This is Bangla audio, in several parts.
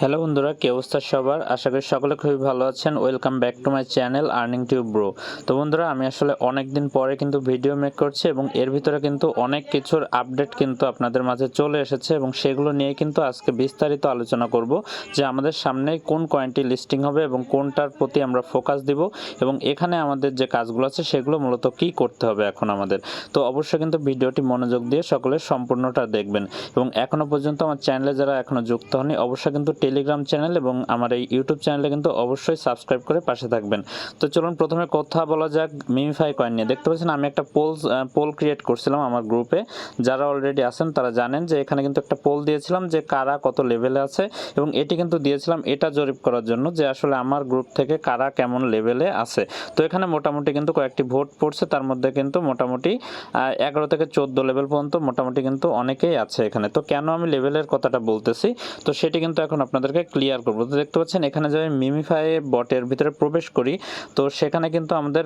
হ্যালো বন্ধুরা, কি অবস্থা সবার? আশা করি সকলে খুবই ভালো আছেন। Welcome back to my channel earning tube bro তো বন্ধুরা, আমি আসলে অনেক দিন পরে কিন্তু ভিডিও মেক করছি এবং এর ভিতরে কিন্তু অনেক কিছুর আপডেট কিন্তু আপনাদের মাঝে চলে এসেছে এবং সেগুলো নিয়ে কিন্তু আজকে বিস্তারিত আলোচনা করব যে আমাদের সামনে কোন কয়েনটি লিস্টিং হবে এবং কোনটার প্রতি আমরা ফোকাস দিব এবং এখানে আমাদের যে কাজগুলো আছে সেগুলো মূলত কি করতে হবে এখন আমাদের। তো অবশ্যই কিন্তু ভিডিওটি মনোযোগ দিয়ে সকলে সম্পূর্ণটা দেখবেন এবং এখনও পর্যন্ত আমার চ্যানেলে যারা এখনও যুক্ত হননি, অবশ্যই কিন্তু টেলিগ্রাম চ্যানেল এবং আমার এই ইউটিউব চ্যানেলে কিন্তু অবশ্যই সাবস্ক্রাইব করে পাশে থাকবেন। তো চলুন প্রথমে কথা বলা যাক মিমিফাই কয়েন নিয়ে। দেখতে পাচ্ছেন আমি একটা পোল পোল ক্রিয়েট করছিলাম আমার গ্রুপে যারা অলরেডি আছেন তারা জানেন যে এখানে কিন্তু একটা পোল দিয়েছিলাম যে কারা কত লেভেলে আছে এবং এটি কিন্তু দিয়েছিলাম এটা জরিপ করার জন্য যে আসলে আমার গ্রুপ থেকে কারা কেমন লেভেলে আছে। তো এখানে মোটামুটি কিন্তু কয়েকটি ভোট পড়ছে, তার মধ্যে কিন্তু মোটামুটি এগারো থেকে চোদ্দ লেভেল পর্যন্ত মোটামুটি কিন্তু অনেকেই আছে এখানে। তো কেন আমি লেভেলের কথাটা বলতেছি? তো সেটি কিন্তু এখন আপনাদেরকে ক্লিয়ার করব। তো দেখতে পাচ্ছেন, এখানে যদি মিমিফাই বটের ভিতরে প্রবেশ করি, তো সেখানে কিন্তু আমাদের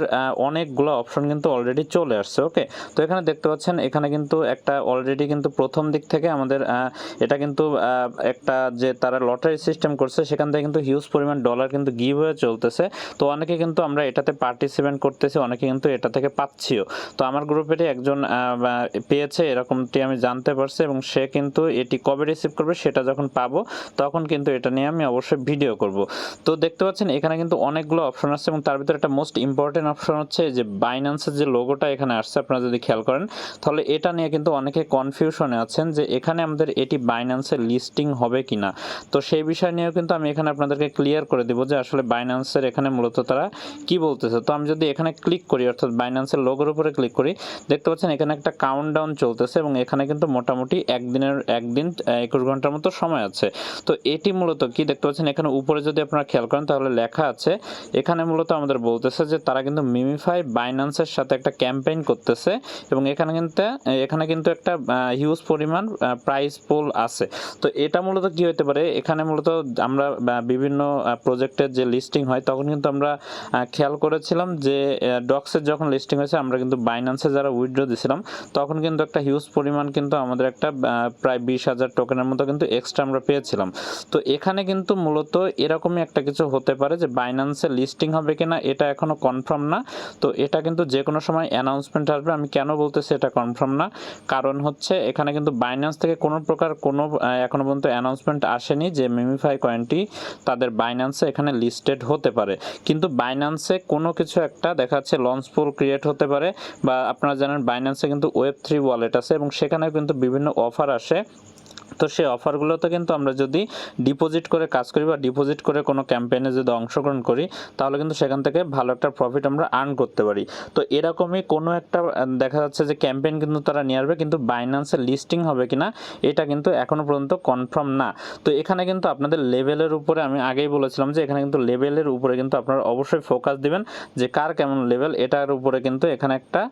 অনেকগুলো অপশন কিন্তু অলরেডি চলে আসছে ওকে তো এখানে দেখতে পাচ্ছেন, এখানে কিন্তু একটা অলরেডি কিন্তু প্রথম দিক থেকে আমাদের এটা কিন্তু একটা যে তারা লটারি সিস্টেম করছে, সেখান থেকে কিন্তু হিউজ পরিমাণ ডলার কিন্তু গিভ হয়ে চলতেছে। তো অনেকে কিন্তু আমরা এটাতে পার্টিসিপেন্ট করতেছি, অনেকে কিন্তু এটা থেকে পাচ্ছিও। তো আমার গ্রুপেরই একজন পেয়েছে, এরকমটি আমি জানতে পারছি এবং সে কিন্তু এটি কবে রিসিভ করবে, সেটা যখন পাবো, তখন কিন্তু এটা নিয়ে আমি অবশ্যই ভিডিও করব। তো দেখতে পাচ্ছেন, এখানে কিন্তু অনেকগুলো অপশন আছে এবং তার ভিতরে একটা মোস্ট ইম্পর্টেন্ট অপশন হচ্ছে যে বাইন্যান্সের যে লোগোটা এখানে আসছে, আপনারা যদি খেয়াল করেন, তাহলে এটা নিয়ে কিন্তু অনেকে কনফিউশনে আছেন যে এখানে আমাদের এটি বাইন্যান্সের লিস্টিং হবে কিনা। তো সেই বিষয় নিয়েও কিন্তু আমি এখানে আপনাদেরকে ক্লিয়ার করে দিব যে আসলে বাইন্যান্সের এখানে মূলত তারা কি বলতেছে। তো আমি যদি এখানে ক্লিক করি, অর্থাৎ বাইন্যান্সের লোগোর উপরে ক্লিক করি, দেখতে পাচ্ছেন এখানে একটা কাউন্টডাউন চলতেছে এবং এখানে কিন্তু মোটামুটি একদিনের, একদিন একুশ ঘণ্টার মতো সময় আছে। তো এটি মূলত কি? দেখতে পাচ্ছেন এখানে উপরে যদি আপনারা খেয়াল করেন তাহলে লেখা আছে, এখানে মূলত আমাদের বলতেছে যে তারা কিন্তু মিমিফাই বাইন্যান্সের সাথে একটা ক্যাম্পেইন করতেছে এবং এখানে কিন্তু এখানে কিন্তু একটা হিউজ পরিমাণ প্রাইস পোল আছে। তো এটা মূলত কি হতে পারে? এখানে মূলত আমরা বিভিন্ন প্রজেক্টের যে লিস্টিং হয় তখন কিন্তু আমরা খেয়াল করেছিলাম যে ডক্সের যখন লিস্টিং হয়েছে আমরা কিন্তু বাইন্যান্সে যারা উইথড্র দিয়েছিলাম তখন কিন্তু একটা হিউজ পরিমাণ কিন্তু আমাদের একটা প্রায় বিশ হাজার টোকেনের মতো কিন্তু এক্সট্রা আমরা পেয়েছিলাম। তো এখানে কিন্তু মূলত এরকমই একটা কিছু হতে পারে যে বাইন্যান্সে লিস্টিং হবে কিনা এটা এখনও কনফার্ম না। তো এটা কিন্তু যে কোনো সময় অ্যানাউন্সমেন্ট আসবে আমি কেন বলতেছি এটা কনফার্ম না। কারণ হচ্ছে এখানে কিন্তু বাইন্যান্স থেকে কোনো প্রকার কোনো আহ, এখনও পর্যন্ত অ্যানাউন্সমেন্ট আসেনি যে মিমিফাই কয়েনটি তাদের বাইন্যান্সে এখানে লিস্টেড হতে পারে। কিন্তু বাইন্যান্সে কোনো কিছু একটা দেখা যাচ্ছে লঞ্চ পুল ক্রিয়েট হতে পারে বা আপনারা জানেন বাইন্যান্সে কিন্তু ওয়েব থ্রি ওয়ালেট আছে এবং সেখানেও কিন্তু বিভিন্ন অফার আসে। তো সেই অফারগুলোতে কিন্তু আমরা যদি ডিপোজিট করে কাজ করি বা ডিপোজিট করে কোনো ক্যাম্পেইনে যদি অংশগ্রহণ করি, তাহলে কিন্তু সেখান থেকে ভালো একটা প্রফিট আমরা আর্ন করতে পারি। তো এরকমই কোনো একটা দেখা যাচ্ছে যে ক্যাম্পেইন কিন্তু তারা নিয়ে আসবে, কিন্তু বাইন্যান্সের লিস্টিং হবে কিনা, এটা কিন্তু এখনও পর্যন্ত কনফার্ম না। তো এখানে কিন্তু আপনাদের লেভেলের উপরে আমি আগেই বলেছিলাম যে এখানে কিন্তু লেভেলের উপরে কিন্তু আপনারা অবশ্যই ফোকাস দিবেন যে কার কেমন লেভেল এটার উপরে কিন্তু এখানে একটা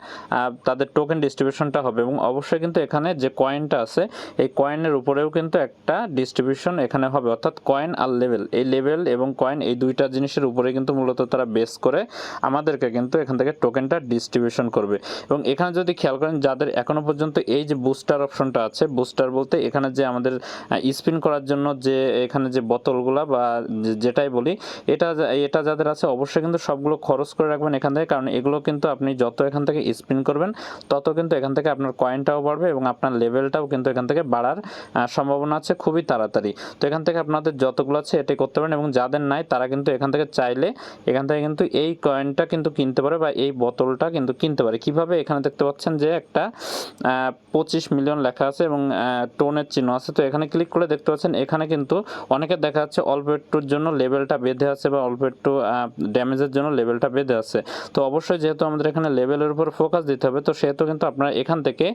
তাদের টোকেন ডিস্ট্রিবিউশনটা হবে। এবং অবশ্যই কিন্তু এখানে যে কয়েনটা আছে, এই কয়েনের উপরেও কিন্তু একটা ডিস্ট্রিবিউশন এখানে হবে। অর্থাৎ কয়েন আর লেভেল এই লেভেল এবং কয়েন এই দুইটা জিনিসের উপরে কিন্তু মূলত তারা বেস করে আমাদেরকে কিন্তু এখান থেকে টোকেনটা ডিস্ট্রিবিউশন করবে। এবং এখানে যদি খেয়াল করেন, যাদের এখনও পর্যন্ত এই যে বুস্টার অপশনটা আছে বুস্টার বলতে এখানে যে আমাদের স্পিন করার জন্য যে এখানে যে বোতলগুলা বা যেটাই বলি, এটা এটা যাদের আছে অবশ্যই কিন্তু সবগুলো খরচ করে রাখবেন এখান থেকে। কারণ এগুলো কিন্তু আপনি যত এখান থেকে স্পিন করবেন, তত কিন্তু এখান থেকে আপনার কয়েনটাও বাড়বে এবং আপনার লেভেলটাও কিন্তু এখান থেকে বাড়ার সম্ভাবনা আছে, খুবই তাড়াতাড়ি। তো এখান থেকে আপনাদের যতগুলো আছে এটাই করতে পারেন এবং যাদের নাই, তারা কিন্তু এখান থেকে চাইলে, এখান থেকে কিন্তু এই কয়েনটা কিন্তু কিনতে পারে বা এই বোতলটা কিন্তু কিনতে পারে। কীভাবে? এখানে দেখতে পাচ্ছেন যে একটা পঁচিশ মিলিয়ন লেখা আছে এবং টোনের চিহ্ন আছে। তো এখানে ক্লিক করে দেখতে পাচ্ছেন, এখানে কিন্তু অনেকে দেখা যাচ্ছে অল্প একটুর জন্য লেভেলটা বেঁধে আছে বা অল্প একটু ড্যামেজের জন্য লেভেলটা বেঁধে আছে। তো অবশ্যই যেহেতু আমাদের এখানে লেভেলের উপর ফোকাস দিতে হবে, তো সেহেতু কিন্তু আপনারা এখান থেকে,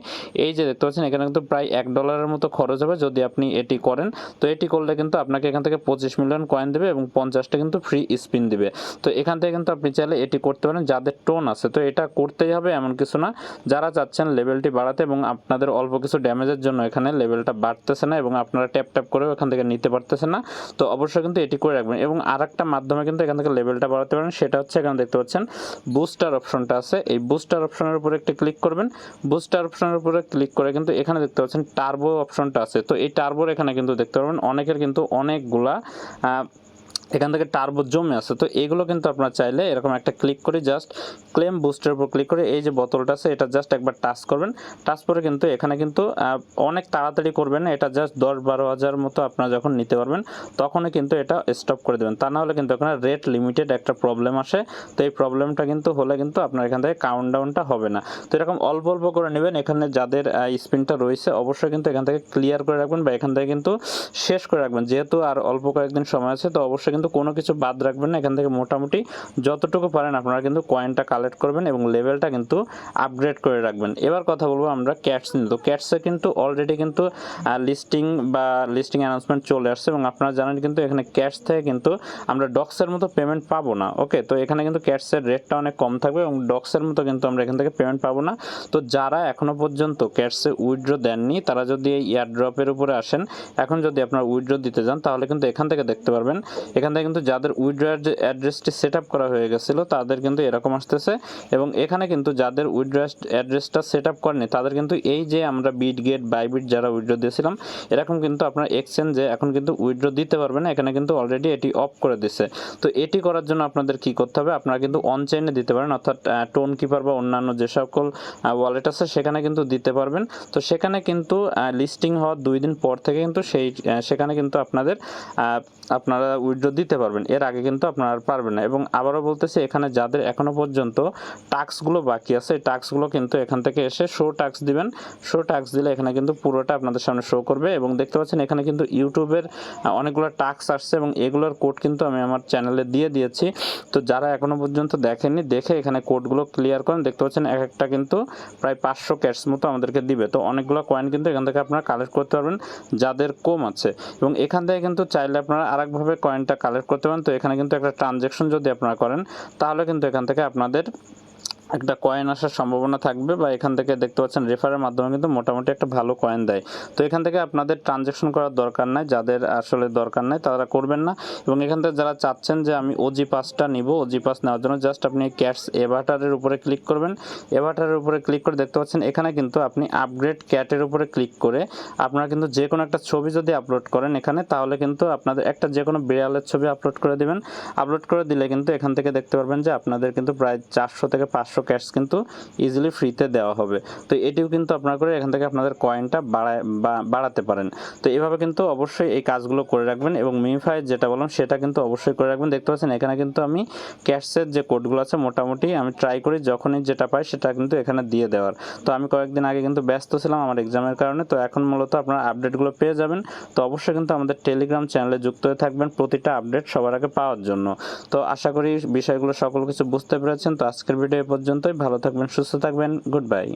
এই যে দেখতে পাচ্ছেন, এখানে কিন্তু প্রায় এক ডলারের মতো খরচ হবে। যদি আপনি এটি করেন। তো এটি করলে কিন্তু আপনাকে এখান থেকে পঁচিশ মিলিয়ন কয়েন দেবে এবং পঞ্চাশটা কিন্তু ফ্রি স্পিন দিবে। তো এখান থেকে কিন্তু আপনি চাইলে এটি করতে পারেন। যাদের টোন আছে, তো এটা করতেই হবে এমন কিছু না। যারা চাচ্ছেন লেভেলটি বাড়াতে এবং আপনাদের অল্প কিছু ড্যামেজের জন্য এখানে লেভেলটা বাড়তেছে না এবং আপনারা ট্যাপ ট্যাপ করেও এখান থেকে নিতে পারতেছে না, তো অবশ্যই কিন্তু এটি করে রাখবেন। এবং আর একটা মাধ্যমে কিন্তু এখান থেকে লেভেলটা বাড়াতে পারেন, সেটা হচ্ছে এখানে দেখতে পাচ্ছেন বুস্টার অপশনটা আছে। এই বুস্টার অপশনের উপরে একটি ক্লিক করবেন। বুস্টার অপশনের উপরে ক্লিক করে কিন্তু এখানে দেখতে পাচ্ছেন টার্বো অপশনটা আছে। তো এই টার্বোর এখানে কিন্তু দেখতে পাবেন অনেকের কিন্তু অনেকগুলা এখান থেকে টার্বো জমে আছে। তো এগুলো কিন্তু আপনারা চাইলে এরকম একটা ক্লিক করে জাস্ট ক্লেম বুস্টের উপর ক্লিক করে এই যে বোতলটা আছে, এটা জাস্ট একবার টাচ করবেন। টাচ করে কিন্তু এখানে কিন্তু অনেক তাড়াতাড়ি করবেন। এটা জাস্ট দশ বারো হাজার মতো আপনারা যখন নিতে পারবেন, তখনই কিন্তু এটা স্টপ করে দেবেন। তা না হলে কিন্তু এখানে রেট লিমিটেড একটা প্রবলেম আসে। তো এই প্রবলেমটা কিন্তু হলে কিন্তু আপনার এখান থেকে কাউন্ট ডাউনটা হবে না। তো এরকম অল্প অল্প করে নেবেন। এখানে যাদের স্পিনটা রয়েছে, অবশ্যই কিন্তু এখান থেকে ক্লিয়ার করে রাখবেন বা এখান থেকে কিন্তু শেষ করে রাখবেন। যেহেতু আর অল্প কয়েকদিন সময় আছে, তো অবশ্যই কিন্তু কোনো কিছু বাদ রাখবেন না। এখান থেকে মোটামুটি যতটুকু পারেন আপনারা কিন্তু কয়েনটা কালেক্ট করবেন এবং লেভেলটা কিন্তু আপগ্রেড করে রাখবেন। এবার কথা বলব আমরা ক্যাটস নিয়ে। তো ক্যাটসে কিন্তু অলরেডি কিন্তু লিস্টিং বা লিস্টিং অ্যানাউন্সমেন্ট চলে আসছে এবং আপনারা জানেন কিন্তু এখানে ক্যাটস থেকে কিন্তু আমরা ডক্সের মতো পেমেন্ট পাবো না। ওকে তো এখানে কিন্তু ক্যাটসের রেটটা অনেক কম থাকবে এবং ডক্সের মতো কিন্তু আমরা এখান থেকে পেমেন্ট পাবো না। তো যারা এখনও পর্যন্ত ক্যাটসে উইথড্র দেননি, তারা যদি এই এয়ারড্রপের উপরে আসেন, এখন যদি আপনারা উইথড্র দিতে যান, তাহলে কিন্তু এখান থেকে দেখতে পারবেন। এখান থেকে কিন্তু যাদের উইথড্র অ্যাড্রেসটি সেট আপ করা হয়ে গেছিল, তাদের কিন্তু এরকম আসতেছে। এবং এখানে কিন্তু যাদের উইথড্র অ্যাড্রেসটা সেট আপ করেনি, তাদের কিন্তু এই যে আমরা বিট গেট বাইবিট যারা উইড্রো দিয়েছিলাম, এরকম কিন্তু আপনার এক্সচেঞ্জে এখন কিন্তু উইথড্র দিতে পারবেন না। এখানে কিন্তু অলরেডি এটি অফ করে দিছে। তো এটি করার জন্য আপনাদের কি করতে হবে? আপনারা কিন্তু অন চেইনে দিতে পারেন, অর্থাৎ টোন কিপার বা অন্যান্য যে সকল ওয়ালেট আছে, সেখানে কিন্তু দিতে পারবেন। তো সেখানে কিন্তু লিস্টিং হওয়ার দুই দিন পর থেকে কিন্তু সেই সেখানে কিন্তু আপনাদের আপনারা উইথড্র দিতে পারবেন। এর আগে কিন্তু আপনারা পারবেন না। এবং আবারও বলতেছি, এখানে যাদের এখনও পর্যন্ত টাস্কগুলো বাকি আছে, এই টাস্কগুলো কিন্তু এখান থেকে এসে শো টাস্ক দিবেন। শো টাস্ক দিলে এখানে কিন্তু পুরোটা আপনাদের সামনে শো করবে। এবং দেখতে পাচ্ছেন, এখানে কিন্তু ইউটিউবের অনেকগুলো টাস্ক আসছে এবং এগুলোর কোড কিন্তু আমি আমার চ্যানেলে দিয়ে দিয়েছি। তো যারা এখনও পর্যন্ত দেখেননি, দেখে এখানে কোডগুলো ক্লিয়ার করেন। দেখতে পাচ্ছেন, এক একটা কিন্তু প্রায় পাঁচশো ক্যাশ মতো আমাদেরকে দিবে। তো অনেকগুলো কয়েন কিন্তু এখান থেকে আপনারা কালেক্ট করতে পারবেন, যাদের কম আছে। এবং এখান থেকে কিন্তু চাইলে আপনারা আরেকভাবে কয়েনটা কালেক্ট করতে পারেন। তো এখানে কিন্তু একটা ট্রানজেকশন যদি আপনারা করেন, তাহলে কিন্তু এখান থেকে আপনাদের একটা কয়েন আসার সম্ভাবনা থাকবে বা এখান থেকে দেখতে পাচ্ছেন রেফারের মাধ্যমে কিন্তু মোটামুটি একটা ভালো কয়েন দেয়। তো এখান থেকে আপনাদের ট্রানজ্যাকশন করার দরকার নাই, যাদের আসলে দরকার নাই তারা করবেন না। এবং এখান থেকে যারা চাচ্ছেন যে আমি ওজি পাসটা নিব ওজি পাস নেওয়ার জন্য জাস্ট আপনি ক্যাটস এভাটারের উপরে ক্লিক করবেন। এভাটারের উপরে ক্লিক করে দেখতে পাচ্ছেন এখানে কিন্তু আপনি আপগ্রেড ক্যাটের উপরে ক্লিক করে আপনারা কিন্তু যে কোনো একটা ছবি যদি আপলোড করেন এখানে, তাহলে কিন্তু আপনাদের একটা যে কোনো বিড়ালের ছবি আপলোড করে দিবেন। আপলোড করে দিলে কিন্তু এখান থেকে দেখতে পারবেন যে আপনাদের কিন্তু প্রায় চারশো থেকে পাঁচশো ক্যাশ কিন্তু ইজিলি ফ্রিতে দেওয়া হবে। তো এটিও কিন্তু আপনারা করে এখান থেকে আপনাদের কয়েনটা বাড়ায় বাড়াতে পারেন। তো এভাবে কিন্তু অবশ্যই এই কাজগুলো করে রাখবেন এবং মিমিফাই যেটা বললাম সেটা কিন্তু অবশ্যই করে রাখবেন। দেখতে পাচ্ছেন এখানে কিন্তু আমি ক্যাশের যে কোডগুলো আছে মোটামুটি আমি ট্রাই করি যখনই যেটা পাই সেটা কিন্তু এখানে দিয়ে দেওয়ার। তো আমি কয়েকদিন আগে কিন্তু ব্যস্ত ছিলাম আমার এক্সামের কারণে। তো এখন মূলত আপনারা আপডেটগুলো পেয়ে যাবেন। তো অবশ্যই কিন্তু আমাদের টেলিগ্রাম চ্যানেলে যুক্ত হয়ে থাকবেন প্রতিটা আপডেট সবার আগে পাওয়ার জন্য। তো আশা করি বিষয়গুলো সকল কিছু বুঝতে পেরেছেন। তো আজকের ভিডিও এ পর্যন্তই ভালো থাকবেন সুস্থ থাকবেন গুড বাই